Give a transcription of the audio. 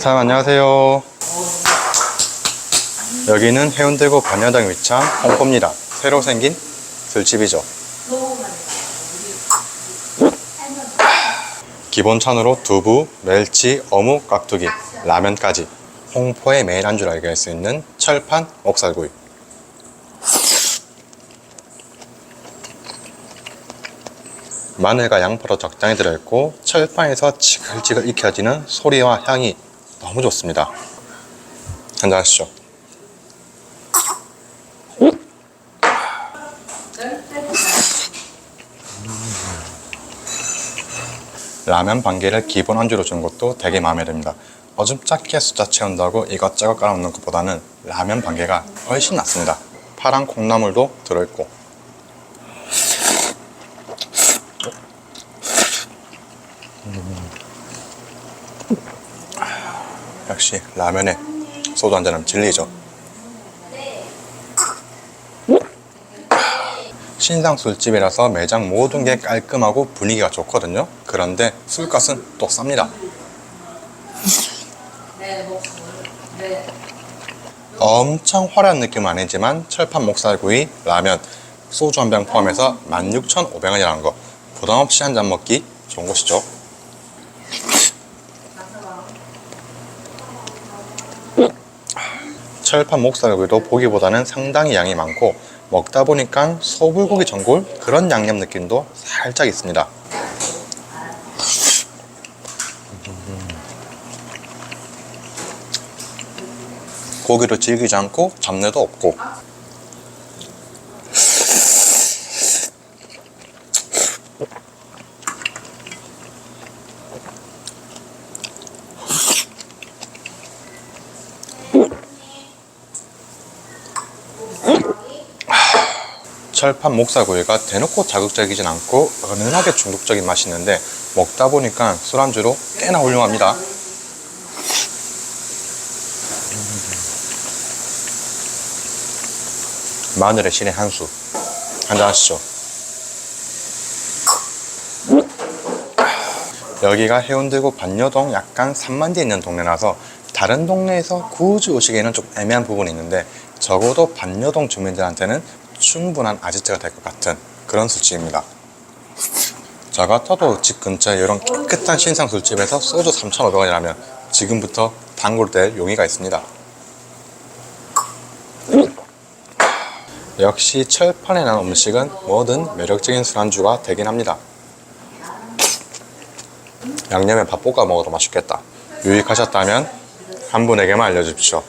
사장님 안녕하세요. 여기는 해운대구 반야당 위치한 홍포입니다. 새로 생긴 술집이죠. 기본 찬으로 두부, 멸치, 어묵, 깍두기, 라면까지 홍포의 메인 안주로 알게 할 수 있는 철판 목살구이. 마늘과 양파도 적당히 들어있고 철판에서 지글지글 익혀지는 소리와 향이 너무 좋습니다. 한잔 하시죠. 라면 반 개를 기본 안주로 준 것도 되게 마음에 듭니다. 어줍잖게 숫자 채운다고 이것저것 깔아놓는 것보다는 라면 반 개가 훨씬 낫습니다. 파란 콩나물도 들어있고 역시 라면에 소주 한 잔은 진리죠. 신상 술집이라서 매장 모든 게 깔끔하고 분위기가 좋거든요. 그런데 술값은 또 쌉니다. 엄청 화려한 느낌은 아니지만 철판 목살구이, 라면, 소주 한 병 포함해서 16,500원이라는 거 부담 없이 한 잔 먹기 좋은 곳이죠. 철판 목살구이도 보기보다는 상당히 양이 많고 먹다 보니까 소불고기 전골 그런 양념 느낌도 살짝 있습니다. 고기를 질기지 않고 잡내도 없고 철판 목살구이가 대놓고 자극적이진 않고 은은하게 중독적인 맛이 있는데 먹다 보니까 술안주로 꽤나 훌륭합니다. 마늘의 신의 한 수 한잔 하시죠. 여기가 해운대구 반여동 약간 산만디에 있는 동네라서 다른 동네에서 굳이 오시기에는 좀 애매한 부분이 있는데 적어도 반여동 주민들한테는 충분한 아지트가 될 것 같은 그런 술집입니다. 저 같아도 집 근처에 이런 깨끗한 신상 술집에서 소주 3,500원이라면 지금부터 단골될 용의가 있습니다. 역시 철판에 난 음식은 뭐든 매력적인 술안주가 되긴 합니다. 양념에 밥 볶아 먹어도 맛있겠다. 유익하셨다면 한 분에게만 알려주십시오.